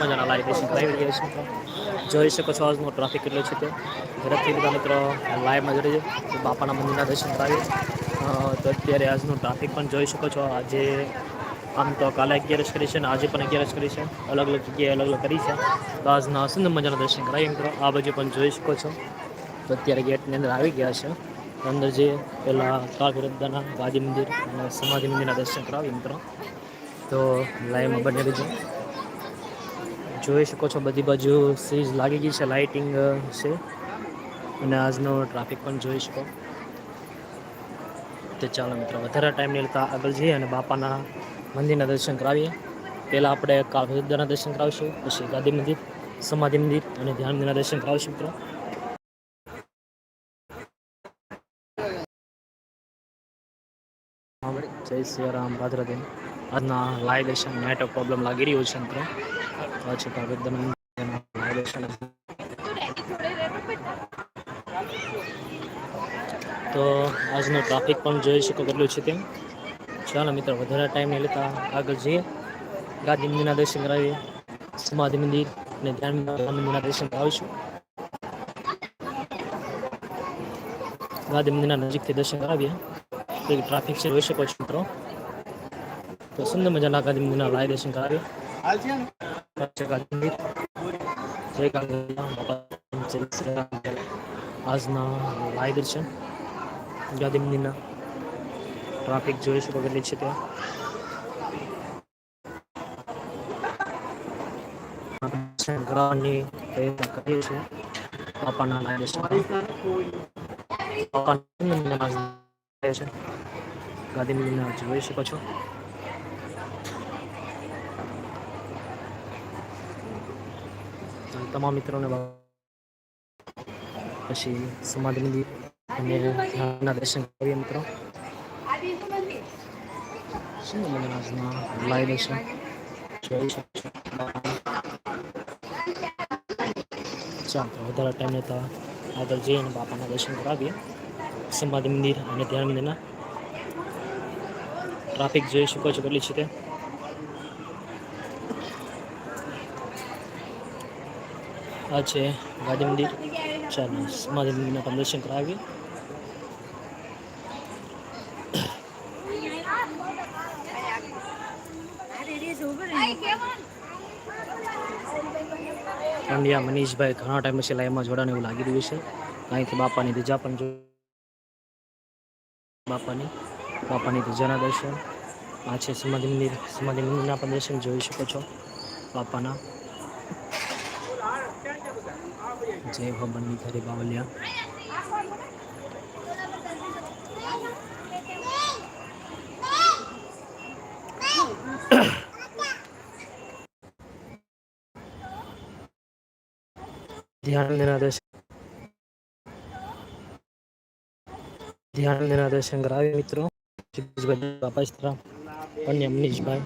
મજાના લાઈવ દર્શન કરાવી રહ્યા છે જોઈ શકો છો આજનો ટ્રાફિક કેટલો છે તે. ઝડપથી બધા મિત્રો લાઈવમાં જોડે છે બાપાના મંદિરના દર્શન કરાવીએ. તો અત્યારે આજનું ટ્રાફિક પણ જોઈ શકો છો. આજે આમ તો કાલે અગિયારસ કરી છે અને આજે પણ અગિયારસ કરી છે. અલગ અલગ જગ્યાએ અલગ અલગ કરી છે. તો આજના સુંદર મજાના દર્શન કરાવીએ મિત્રો. આ બાજુ પણ જોઈ શકો છો. તો અત્યારે ગેટની અંદર આવી ગયા છે. અંદર જે પેલા કાળ ભૈરવદાના ગાદી મંદિર અને સમાધિ મંદિરના દર્શન કરાવીએ મિત્રો. તો લાઈવમાં બની રહીજો જોઈ શકો છો બધી બાજુ સીઝ લાગી ગઈ છે લાઇટિંગ છે. અને આજનો ટ્રાફિક પણ જોઈ શકો. તો ચાલો મિત્રો, વધારે ટાઈમ નહીં લેતા આગળ જઈએ અને બાપાના મંદિરના દર્શન કરાવીએ. પહેલાં આપણે કાળભદ્રના દર્શન કરાવીશું, પછી ગાંધી મંદિર, સમાધિ મંદિર અને ધ્યાન મંદિરના દર્શન કરાવીશું મિત્રો. જય સિયારામ ભાદરદેન આજના લાઇલેશન નેટ પ્રોબ્લેમ લાગી રહ્યો છે મિત્રો. તો છે કાળભદ્રના લાઈવ તો આજનો ટ્રાફિક પણ જોઈ શકો કેટલું છે તેમ. ચાલો મિત્રો, વધારે ટાઈમ નહીં લેતા આગળ જઈએ. ગાંધી મંદિરના દર્શન કરાવીએ. સમાધિ મંદિર અને ધ્યાન મંદિરના દર્શન કરાવીશું. ગાંધી મંદિરના નજીકથી દર્શન કરાવીએ. ટ્રાફિક છે, જોઈ શકો છો મિત્રો. તો સુંદર મજાના મંદિરના લાય દર્શન કરાવીએ જય રામ. આજના લાય દર્શન ગાંધી મંદિરના ટ્રાફિક જોઈ શકો કેટલી છે ત્યાં. દર્શન કરવાની પ્રયત્ન કરીએ છીએ. બાપાના લાય દર્શન બાપાના ગાંધી મંદિરના જોઈ શકો છો તમામ મિત્રોને પછી સમાધિ મંદિર અને દર્શન કરીએ મિત્રો. શું મને આજના લાઈવ દર્શન જોઈ શકો ચાલો વધારે ટાઈમ લેતા આગળ જઈએ અને બાપાના દર્શન કરાવીએ. સમાધિ મંદિર અને ધ્યાન મંદિરના. ટ્રાફિક જોઈ શકો છો કેટલી છે તે. આ છે ગાંધી મંદિર ચાલો સમાધિ મંદિરના પણ દર્શન કરાવીએ પંડ્યા મનીષભાઈ ઘણા ટાઈમ પછી લાઈવમાં જોડાને એવું લાગી રહ્યું છે. અહીંથી બાપાની ધજા પણ જો બાપાની બાપાની ધજાના દર્શન. આ છે સમાધિ મંદિર સમાધિ મંદિરના પણ દર્શન જોઈ શકો છો બાપાના. જય ભવાની ખરી બાવલિયા. દેના દર્શન ધ્યાન દેના દર્શન કરાવી મિત્રો સીતારામ અન્ય મનીષભાઈ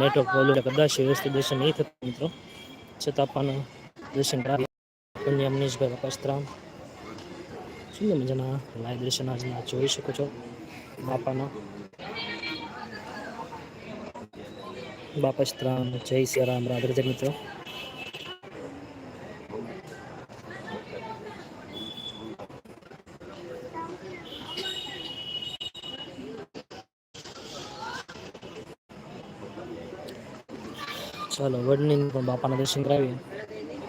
નેટવર્ક બોલું કદાચ વ્યવસ્થિત દર્શન નહીં થતું મિત્રો. છતાં પણ દર્શન કરાવીએ. અન્ય મનીષભાઈ બાપા સીતારામ સુંદર મજાના લાઈવ દર્શન આજના જોઈ શકો છો? બાપાના. બાપા સીતારામ જય સિયારામ રાધરજ મિત્રો. ચાલો વડની પણ બાપાના દર્શન કરાવીએ.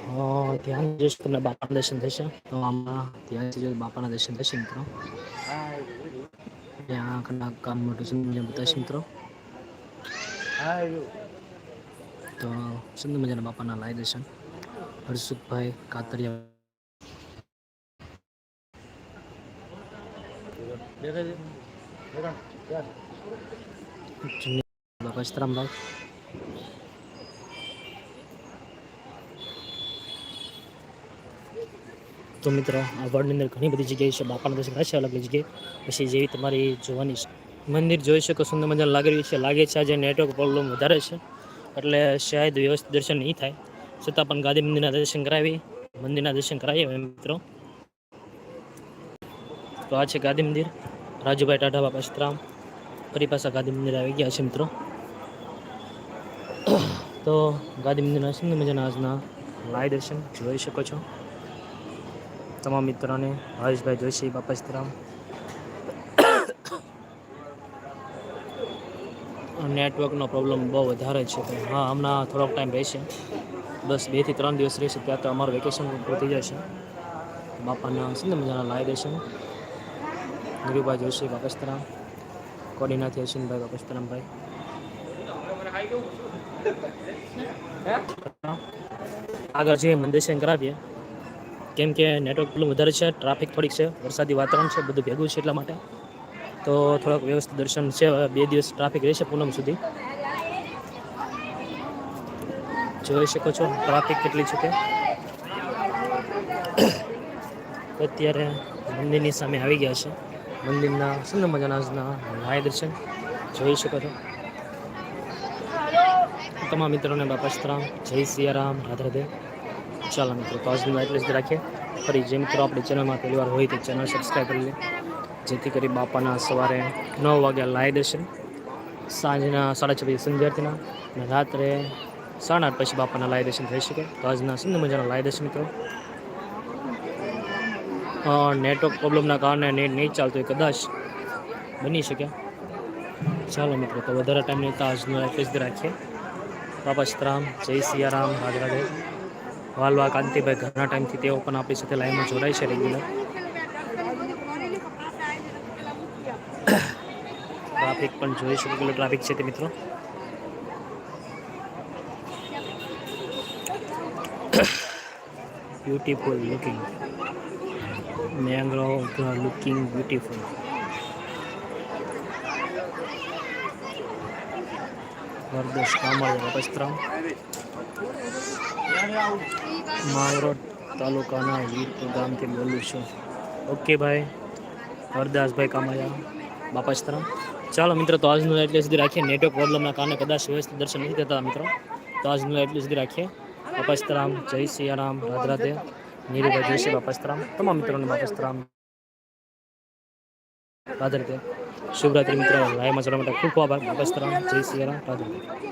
અ, ધ્યાન જોઈશ તમને બાપાના દર્શન થશે તો આમાં ધ્યાનથી જો બાપાના દર્શન થશે મિત્રો ત્યાં ઘણા કામ મોટું સુંદર મજાનું બતાવશે મિત્રો તો સુંદર મજાના બાપાના લાય દર્શન હર્ષુભાઈ કાતરિયા બાપા સીતારામભાઈ તો મિત્રો, આ વર્લ્ડની અંદર ઘણી બધી જગ્યાએ છે, બાપાના દર્શન થાય છે અલગ જગ્યાએ. પછી જેવી તમારી જોવાની મંદિર જોઈ શકો, સુંદર મજા લાગી રહ્યું છે. લાગે છે આજે નેટવર્ક પ્રોબ્લેમ વધારે છે, એટલે શાયદ વ્યવસ્થિત દર્શન નહીં થાય. છતાં પણ ગાંધી મંદિરના દર્શન કરાવી, મંદિરના દર્શન કરાવીએ મિત્રો. તો આ છે ગાંધી મંદિર. રાજુભાઈ ટાઢા બાપા સીતરામ. ફરી પાછા ગાંધી મંદિર આવી ગયા છે મિત્રો. તો ગાંધી મંદિરના સુંદર મજાના આજના લાઈ દર્શન જોઈ શકો છો. તમામ મિત્રોને, હરેશભાઈ જોશી બાપસ્તરામ નેટવર્કનો પ્રોબ્લેમ બહુ વધારે છે હા, હમણાં થોડોક ટાઈમ રહેશે. બસ બેથી ત્રણ દિવસ રહેશે, ત્યાં તો અમારું વેકેશન પતી જશે. બાપાના ને મજાના લાવી દેશે. ગુરુભાઈ જોશી બાપસ્તરામ કોડીનાથી અશ્વિનભાઈ બાપસ્તરામભાઈ આગળ જે મંદિર કરાવીએ. કેમ કે નેટવર્ક પ્રોબ્લેમ વધારે છે ટ્રાફિક થોડીક છે, વરસાદી વાતાવરણ છે, બધું ભેગું છે એટલા માટે. તો થોડાક વ્યવસ્થિત દર્શન છે, બે દિવસ ટ્રાફિક રહેશે પૂનમ સુધી. જોઈ શકો છો ટ્રાફિક કેટલી છે તે. અત્યારે મંદિરની સામે આવી ગયા છે. મંદિરના સુંદર મજાના લાય દર્શન. જોઈ શકો છો. તમામ મિત્રોને બાપા જય સિયારામ. રાધે. ચાલો મિત્રો, તો આજનું જ રાખીએ. ફરી જે મિત્રો આપણી ચેનલમાં પહેલી વાર હોય તો ચેનલ સબસ્ક્રાઈબ કરી લે. જેથી કરી બાપાના સવારે નવ વાગ્યા લાય દર્શન સાંજના સાડા છ વાગે સંધ્યાર્થીના અને રાત્રે સાડા આઠ પછી બાપાના લાય દર્શન થઈ શકે. તો આજના સુંદર મજાના લાય દર્શન મિત્રો. નેટવર્ક પ્રોબ્લેમના કારણે નેટ નહીં ચાલતું હોય, કદાચ બની શકે. ચાલો મિત્રો, તો વધારે ટાઈમ નહીં તો આજનો એટલે જ રાખીએ. બાપા શ્રામ જય સિયારામ રાધે. વાલવા, કાંતિભાઈ, ઘણા ટાઈમથી તેઓ પણ આપણી સાથે લાઈનમાં જોડાય છે રેગ્યુલર ટ્રાફિક પણ જોઈશું રેગ્યુલર ટ્રાફિક છે તે મિત્રો. Beautiful looking are looking beautiful. વરદેશ કામળ વસ્ત્રામ માંગરોળ તાલુકાના વીરપુર ગામથી બોલું છું. ઓકે ભાઈ વરદાસભાઈ કામળિયા બાપાસ્તરામ ચાલો મિત્રો, તો આજનું એટલે સુધી રાખીએ. નેટવર્ક પ્રોબ્લેમના કારણે કદાચ વ્યવસ્થિત દર્શન નથી થતા મિત્રો. તો આજનું એટલે સુધી રાખીએ. બાપાસ્તરામ જય સિયારામ રાધરાધે નીરુભાઈ જય શ્રી બાપાસ્તરામ તમામ મિત્રોને બાપાસ્તરામ રાધરાધે રાધે. શુભરાત્રી મિત્રો. લાઈવમાં ચડવા માટે ખૂબ ખૂબ આભાર. બાપાસ્તરામ જય સિયારામ રાધરાધે રાધે.